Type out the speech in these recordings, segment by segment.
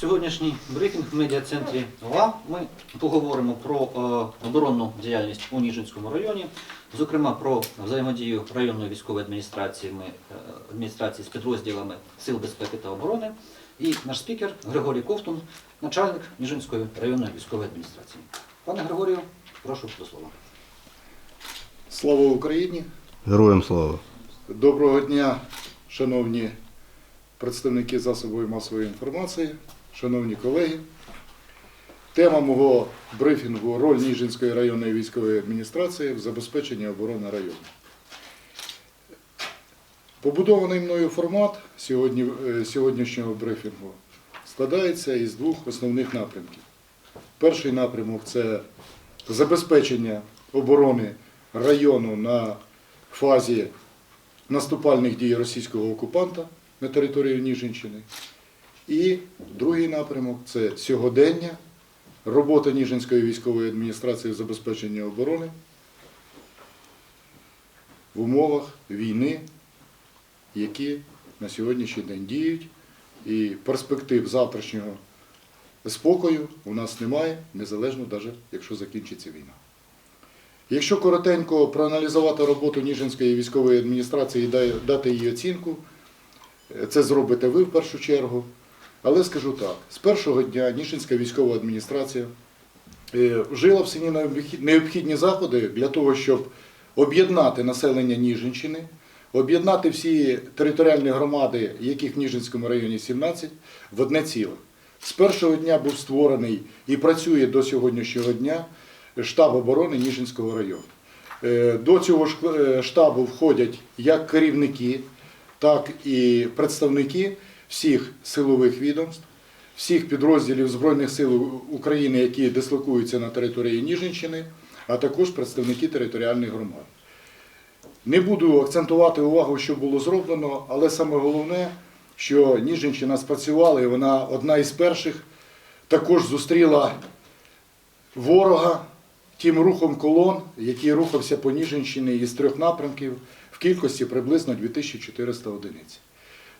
Сьогоднішній брифінг в медіа-центрі ОА ми поговоримо про е, оборонну діяльність у Ніжинському районі, зокрема про взаємодію районної військової адміністрації, ми, е, адміністрації з підрозділами Сил безпеки та оборони. І наш спікер Григорій Ковтун, начальник Ніжинської районної військової адміністрації. Пане Григорію, прошу до слова. Слава Україні! Героям слава! Доброго дня, шановні представники засобів масової інформації, шановні колеги. Тема мого брифінгу роль Ніжинської районної військової адміністрації в забезпеченні оборони району. Побудований мною формат сьогодні, е, сьогоднішнього брифінгу складається із двох основних напрямків. Перший напрямок це забезпечення оборони району на фазі наступальних дій російського окупанта на території Ніжинщини. І другий напрямок це сьогодення, робота Ніжинської військової адміністрації забезпечення оборони в умовах війни, які на сьогоднішній день діють, і перспектив завтрашнього спокою у нас немає, незалежно навіть якщо закінчиться війна. Якщо коротенько проаналізувати роботу Ніжинської військової адміністрації і дати їй оцінку, це зробите ви в першу чергу. Але скажу так: з першого дня Ніжинська військова адміністрація е, вжила всі необхід- необхідні заходи для того, щоб об'єднати населення Ніжинщини, об'єднати всі територіальні громади, яких в Ніжинському районі 17, в одне ціле. З першого дня був створений і працює до сьогоднішнього дня штаб оборони Ніжинського району. Е, До цього е, штабу входять як керівники, так і представники всіх силових відомств, всіх підрозділів Збройних сил України, які дислокуються на території Ніжинщини, а також представники територіальних громад. Не буду акцентувати увагу, що було зроблено, але саме головне, що Ніжинщина спрацювала, і вона одна із перших також зустріла ворога тим рухом колон, який рухався по Ніжинщині із трьох напрямків в кількості приблизно 2400 одиниць.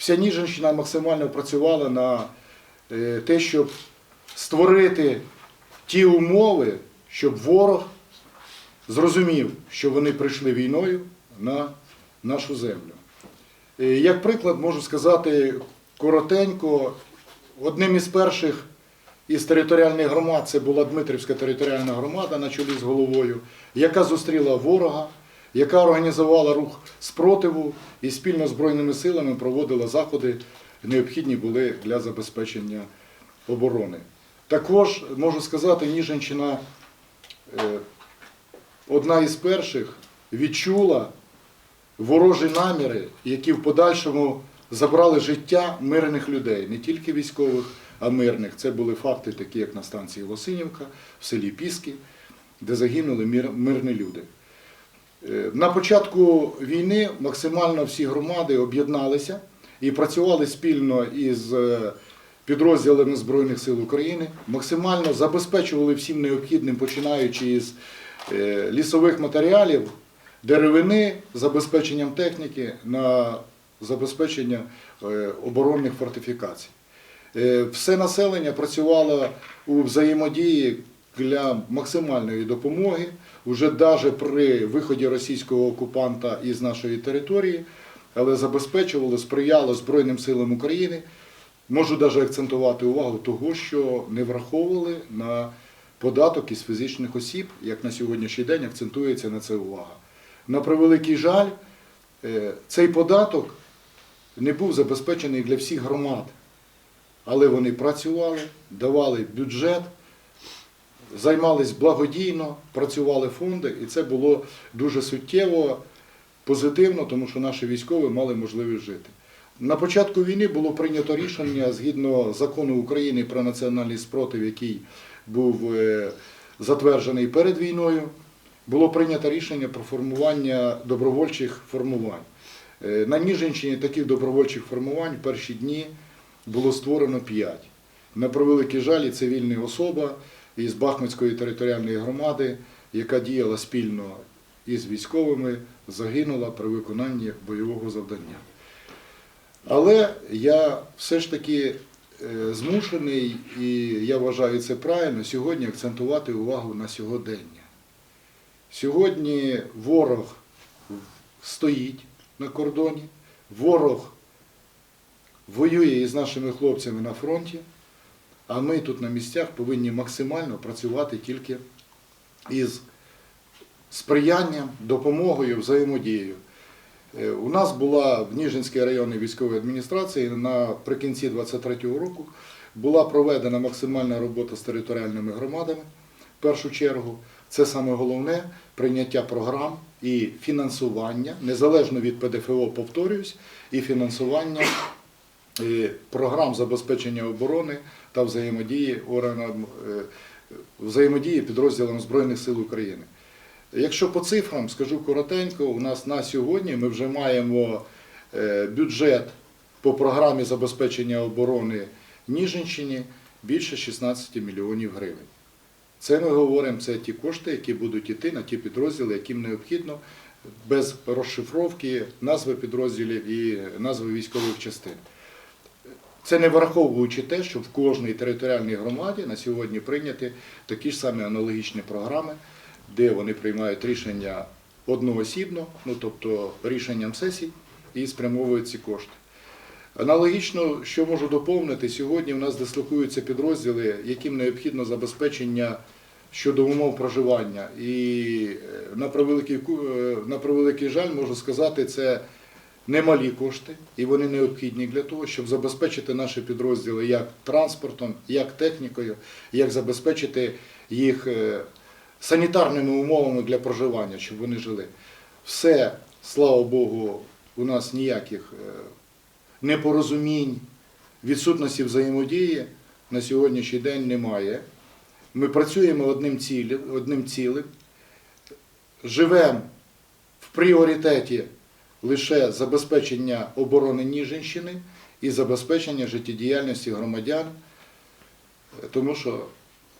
Вся Ніжинщина максимально працювала на е, те, щоб створити ті умови, щоб ворог зрозумів, що вони прийшли війною на нашу землю. Е, Як приклад можу сказати коротенько, одним із перших із територіальних громад це була Дмитрівська територіальна громада на чолі з головою, яка зустріла ворога, яка організувала рух спротиву і спільно з Збройними силами проводила заходи, необхідні були для забезпечення оборони. Також можу сказати, Ніжинщина е, одна із перших відчула ворожі наміри, які в подальшому забрали життя мирних людей, не тільки військових, а мирних. Це були факти, такі як на станції Лосинівка, в селі Піски, де загинули мирні люди. Е, На початку війни максимально всі громади об'єдналися і працювали спільно із е, підрозділами Збройних сил України, максимально забезпечували всім необхідним, починаючи із е, лісових матеріалів, деревини, забезпеченням техніки на забезпечення оборонних фортифікацій. Все населення працювало у взаємодії для максимальної допомоги. Уже навіть при виході російського окупанта із нашої території, але забезпечувало, сприяло Збройним силам України. Можу навіть акцентувати увагу того, що не враховували на податок із фізичних осіб, як на сьогоднішній день акцентується на це увага. На превеликий жаль, е, цей податок не був забезпечений для всіх громад, але вони працювали, давали бюджет, займались благодійно, працювали фонди, і це було дуже суттєво позитивно, тому що наші військові мали можливість жити. На початку війни було прийнято рішення згідно закону України про національний спротив, який був е, затверджений перед війною. Було прийнято рішення про формування добровольчих формувань. Е, На Ніжинщині таких добровольчих формувань в перші дні було створено п'ять. На превеликий жаль, цивільна особа із Бахмутської територіальної громади, яка діяла спільно із військовими, загинула при виконанні бойового завдання. Але я все ж таки е, змушений, і я вважаю це правильно, сьогодні акцентувати увагу на сьогодення. Сьогодні ворог стоїть на кордоні, ворог воює із нашими хлопцями на фронті, а ми тут на місцях повинні максимально працювати тільки із сприянням, допомогою, взаємодією. Е, У нас була в Ніжинській районній військовій адміністрації наприкінці 23-го року була проведена максимальна робота з територіальними громадами. В першу чергу, це саме головне прийняття програм і фінансування, незалежно від ПДФО, повторююсь, і фінансування програм забезпечення оборони та взаємодії органам е, взаємодії підрозділам Збройних сил України. Якщо по цифрам скажу коротенько, у нас на сьогодні ми вже маємо е, бюджет по програмі забезпечення оборони Ніжинщині більше 16 мільйонів гривень. Це ми говоримо, це ті кошти, які будуть йти на ті підрозділи, яким необхідно без розшифровки назви підрозділів і назви військових частин. Це не враховуючи те, що в кожній територіальній громаді на сьогодні прийняті такі ж самі аналогічні програми, де вони приймають рішення одноосібно, ну тобто рішенням сесій, і спрямовують ці кошти. Аналогічно, що можу доповнити, сьогодні в нас дислокуються підрозділи, яким необхідно забезпечення щодо умов проживання. І е, на превеликий, е, на превеликий жаль, можу сказати, це немалі кошти, і вони необхідні для того, щоб забезпечити наші підрозділи як транспортом, як технікою, як забезпечити їх е, санітарними умовами для проживання, щоб вони жили. Все, слава Богу, у нас ніяких е, непорозумінь, відсутності взаємодії на сьогоднішній день немає. Ми працюємо одним цілем, одним цілим, живемо в пріоритеті лише забезпечення оборони Ніжинщини і забезпечення життєдіяльності громадян, тому що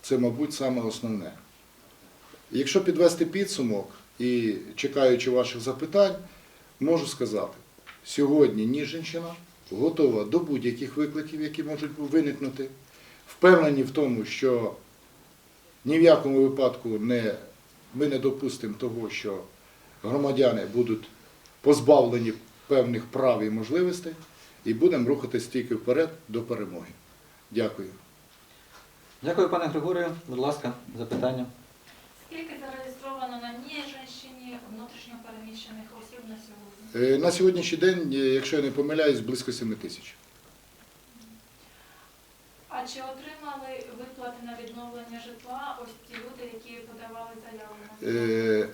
це, мабуть, саме основне. Якщо підвести підсумок і чекаючи ваших запитань, можу сказати, сьогодні Ніжинщина готова до будь-яких викликів, які можуть виникнути. Впевнені в тому, що ні в якому випадку не, ми не допустимо того, що громадяни будуть позбавлені певних прав і можливостей, і будемо рухатись тільки вперед до перемоги. Дякую. Дякую, пане Григорію. Будь ласка, запитання. Скільки зареєстровано на Ніжинщині внутрішньопереміщених осіб на сьогодні? Е, На сьогоднішній день, е, якщо я не помиляюсь, близько 7 тисяч. А чи отримали виплати на відновлення житла ось ті люди, які подавали заяву Е,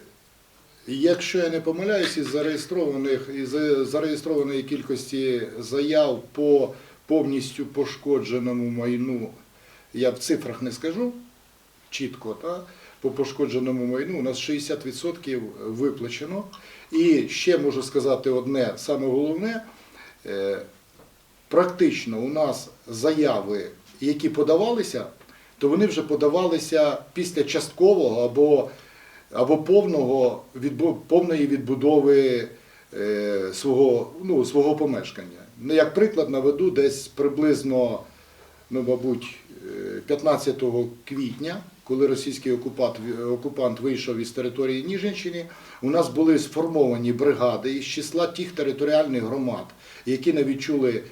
Якщо я не помиляюсь, із зареєстрованих із зареєстрованої кількості заяв по повністю пошкодженому майну, я в цифрах не скажу чітко, та, по пошкодженому майну у нас 60% виплачено. І ще можу сказати одне, саме головне, е, практично у нас заяви, які подавалися, то вони вже подавалися після часткового або або повного повної відбудови е, свого, ну, свого помешкання. Ну, як приклад наведу, десь приблизно, ну, мабуть, е, 15 квітня, коли російський окупант, окупант вийшов із території Ніжинщини, у нас були сформовані бригади із числа тих територіальних громад, які не відчули е,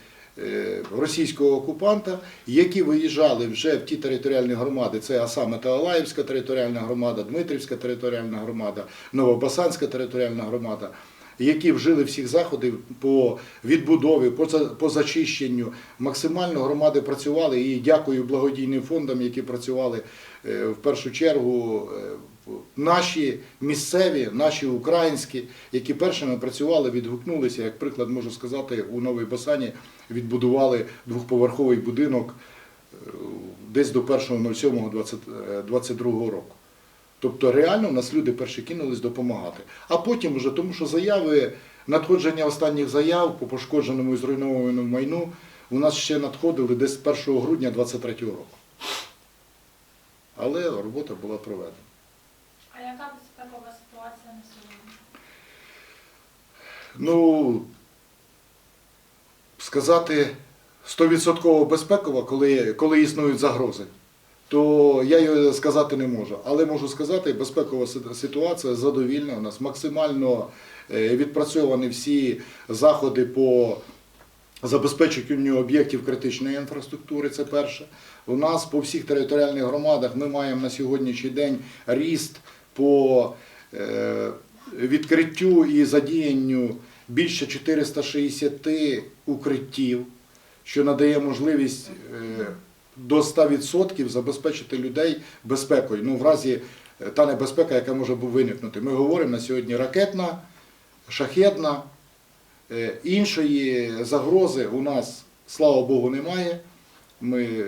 російського окупанта, які виїжджали вже в ті територіальні громади, це а саме Таалаївська територіальна громада, Дмитрівська територіальна громада, Новобасанська територіальна громада, які вжили всіх заходів по відбудові, по, зачищенню. Максимально громади працювали і дякую благодійним фондам, які працювали е, в першу чергу. Е, Наші місцеві, наші українські, які першими працювали, відгукнулися. Як приклад можу сказати, у Новій Басані відбудували двохповерховий будинок е, десь до 1.07.22 року. Тобто реально в нас люди перші кинулись допомагати. А потім вже, тому що заяви, надходження останніх заяв по пошкодженому і зруйнованому майну у нас ще надходили десь 1 грудня 2023 року. Але робота була проведена. А яка безпекова ситуація на сьогодні? Ну, сказати стовідсотково безпекова, коли, коли існують загрози, то я її сказати не можу. Але можу сказати, безпекова ситуація задовільна. У нас максимально е, відпрацьовані всі заходи по забезпеченню об'єктів критичної інфраструктури. Це перше. У нас по всіх територіальних громадах ми маємо на сьогоднішній день ріст по е, відкриттю і задіянню більше 460 укриттів, що надає можливість е, до 100% забезпечити людей безпекою. Ну, в разі е, та небезпека, яка може виникнути. Ми говоримо на сьогодні ракетна, шахетна, Іншої загрози у нас, слава Богу, немає. Ми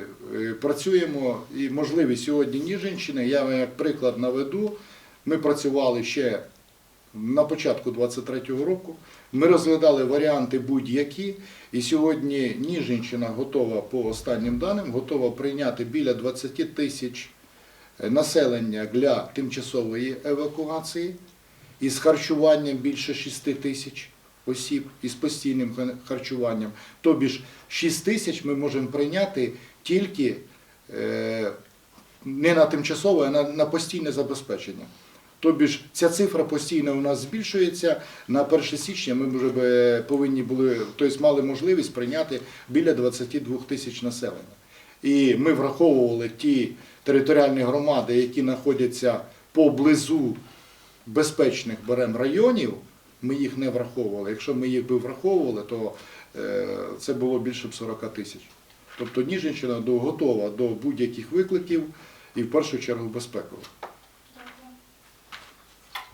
працюємо і можливі сьогодні Ніжинщини. Я вам як приклад наведу. Ми працювали ще на початку 23-го року. Ми розглядали варіанти будь-які. І сьогодні Ніжинщина готова по останнім даним, готова прийняти біля 20 тисяч е, населення для тимчасової евакуації із харчуванням більше 6 тисяч осіб із постійним харчуванням. Тобі ж 6 тисяч ми можемо прийняти тільки е, не на тимчасове, а на, на постійне забезпечення. Тобі ж ця цифра постійно у нас збільшується. На 1 січня ми вже би повинні були, тобто мали можливість прийняти біля 22 тисяч населення. І ми враховували ті територіальні громади, які знаходяться поблизу безпечних берем районів, ми їх не враховували. Якщо ми їх би враховували, то е, це було більше б 40 тисяч. Тобто Ніжинщина готова до будь-яких викликів і в першу чергу безпекових.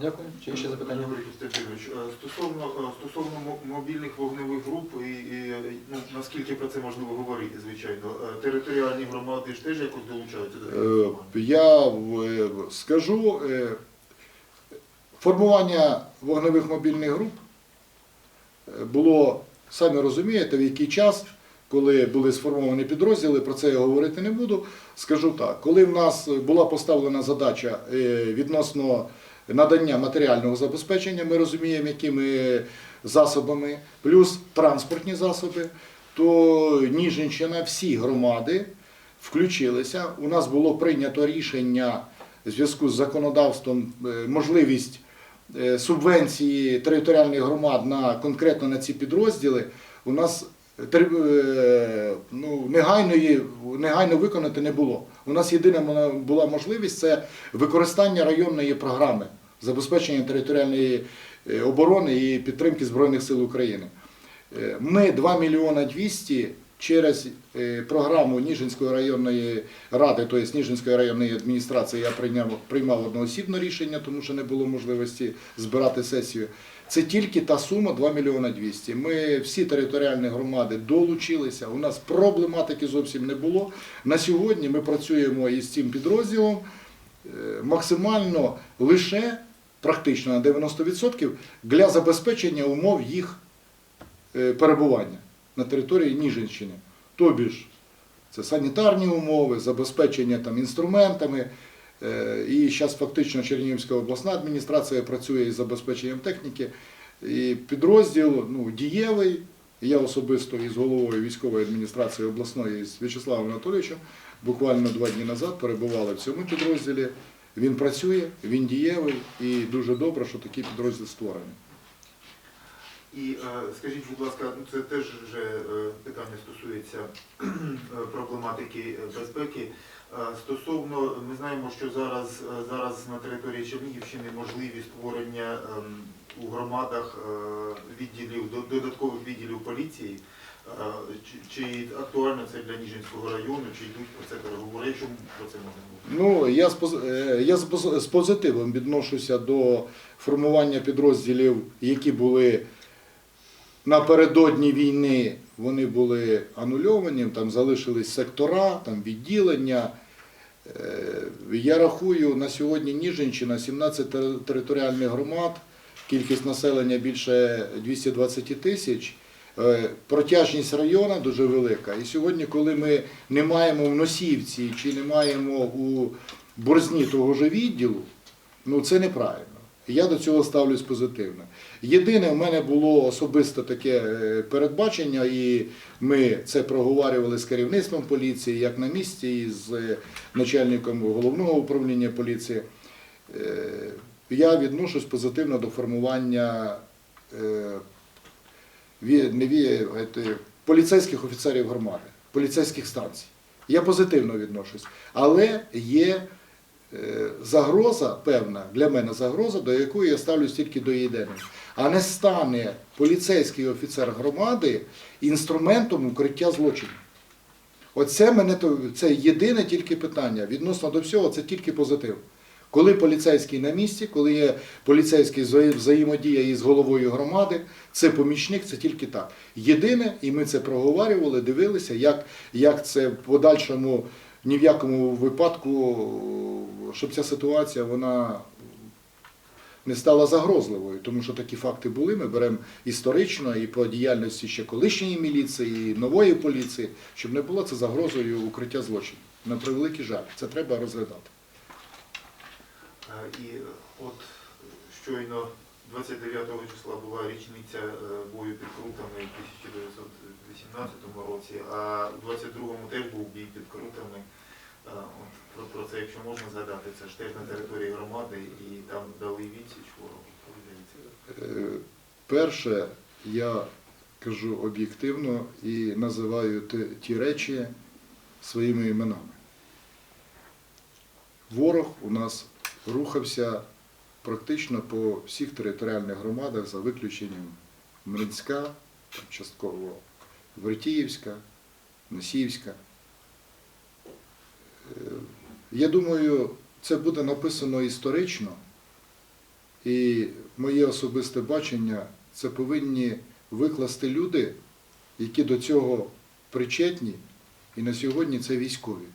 Дякую. Чи ще запитання? Е, стосовно, е, стосовно мобільних вогневих груп, і, і ну, наскільки про це можливо говорити, звичайно, е, територіальні громади ж теж якось долучаються до цього. Я скажу, формування вогневих мобільних груп було, самі розумієте, в який час, коли були сформовані підрозділи, про це я говорити не буду. Скажу так, коли в нас була поставлена задача відносно надання матеріального забезпечення, ми розуміємо, якими засобами, плюс транспортні засоби, то Ніжинщина, всі громади включилися. У нас було прийнято рішення в зв'язку з законодавством е, можливість е, субвенції територіальних громад на конкретно на ці підрозділи. У нас е, ну, негайної, негайно виконати не було. У нас єдина була можливість це використання районної програми забезпечення територіальної е, оборони і підтримки Збройних сил України. Е, Ми 2 мільйона 200 через е, програму Ніжинської районної ради, тобто Ніжинської районної адміністрації, я прийняв, приймав одноосібне рішення, тому що не було можливості збирати сесію. Це тільки та сума 2 мільйона 200. Ми всі територіальні громади долучилися. У нас проблематики зовсім не було. На сьогодні ми працюємо із цим підрозділом е, максимально лише практично на 90% для забезпечення умов їх е, перебування на території Ніжинщини. Тобі ж це санітарні умови, забезпечення там, інструментами. Е, І зараз фактично Чернігівська обласна адміністрація працює із забезпеченням техніки. І підрозділ ну, дієвий. Я особисто із головою військової адміністрації обласної з В'ячеславом Анатолійовичем буквально два дні назад перебували в цьому підрозділі. Він працює, він дієвий і дуже добре, що такий підрозділ створений. І е, скажіть, будь ласка, ну це теж вже е, питання стосується е, проблематики безпеки. Стосовно, ми знаємо, що зараз, зараз на території Чернігівщини можливі створення ем, у громадах відділів, до- додаткових відділів поліції. Чи, чи актуально це для Ніжинського району, чи йдуть про це переговори? Якщо про це можна говорити? Ну, я я з позитивом відношуся до формування підрозділів, які були напередодні війни, вони були анульовані, там залишились сектора, там відділення. Е, Я рахую на сьогодні Ніжинщина, 17 територіальних громад, кількість населення більше 220 тисяч. Е, Протяжність району дуже велика. І сьогодні, коли ми не маємо в Носівці чи не маємо у Борзні того ж відділу, ну це неправильно. Я до цього ставлюсь позитивно. Єдине, в мене було особисто таке е, передбачення, і ми це проговорювали з керівництвом поліції, як на місці, і з е, начальником головного управління поліції. Е, Я відношусь позитивно до формування поліцейських офіцерів громади, поліцейських станцій. Я позитивно відношусь. Але є загроза, певна, для мене загроза, до якої я ставлюсь тільки до єдиної. А не стане поліцейський офіцер громади інструментом укриття злочинів. Оце мене то це єдине тільки питання. Відносно до всього, це тільки позитив. Коли поліцейський на місці, коли є поліцейський взаємодія із головою громади, це помічник, це тільки так. Єдине, і ми це проговорювали, дивилися, як, як це в подальшому ні в якому випадку, щоб ця ситуація вона не стала загрозливою, тому що такі факти були. Ми беремо історично і по діяльності ще колишньої міліції, і нової поліції, щоб не було це загрозою укриття злочинів. На превеликий жаль, це треба розглядати. І от щойно 29 числа була річниця е, бою під Крутами в 1918 році, а у 22-му теж був бій під Крутами. От, про, це, якщо можна згадати, це ж теж на території громади і там дали відсіч ворогу. Е, Перше, я кажу об'єктивно і називаю ті речі своїми іменами. Ворог у нас рухався практично по всіх територіальних громадах за виключенням Мринська, частково Вертіївська, Носіївська. Я думаю, це буде написано історично. І моє особисте бачення це повинні викласти люди, які до цього причетні, і на сьогодні це військові.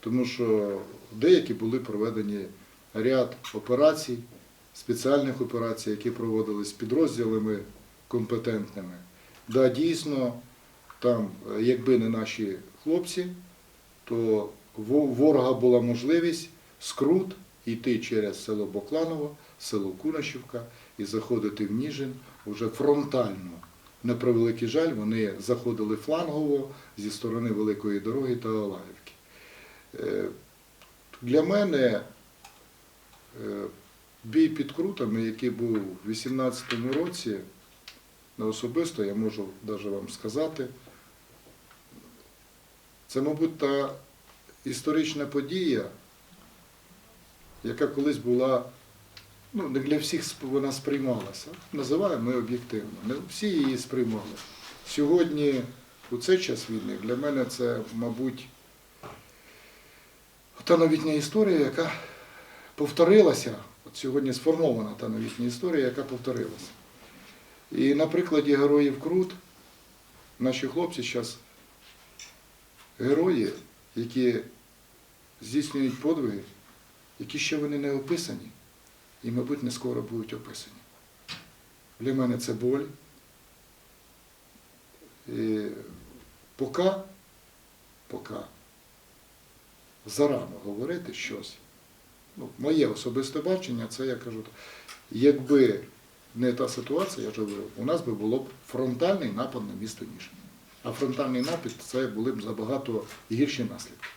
Тому що деякі були проведені ряд операцій, спеціальних операцій, які проводились підрозділами компетентними. Да, дійсно, там, якби не наші хлопці, то во- ворога була можливість скрут йти через село Бокланово, село Кунашівка і заходити в Ніжин уже фронтально. На превеликий жаль, вони заходили флангово зі сторони Великої дороги та Олаївки. Е, Для мене е, бій під крутами, який був у 18-му році, на особисто я можу навіть вам сказати, це, мабуть, та історична подія, яка колись була, ну, не для всіх вона сприймалася. Називаємо ми об'єктивно. Не всі її сприймали. Сьогодні, у цей час війни, для мене це, мабуть, та новітня історія, яка повторилася. От сьогодні сформована та новітня історія, яка повторилася. І на прикладі героїв Крут наші хлопці зараз герої, які здійснюють подвиги, які ще вони не описані і, мабуть, не скоро будуть описані. Для мене це боль. І поки, поки зарано говорити щось. Ну, моє особисте бачення, це я кажу, якби не та ситуація, я ж говорю, у нас би було б фронтальний напад на місто Ніжин. А фронтальний напад це були б забагато гірші наслідки.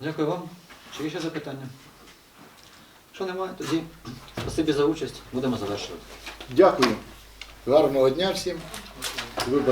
Дякую вам. Чи є ще запитання? Якщо немає, тоді спасибі за участь. Будемо завершувати. Дякую. Гарного дня всім.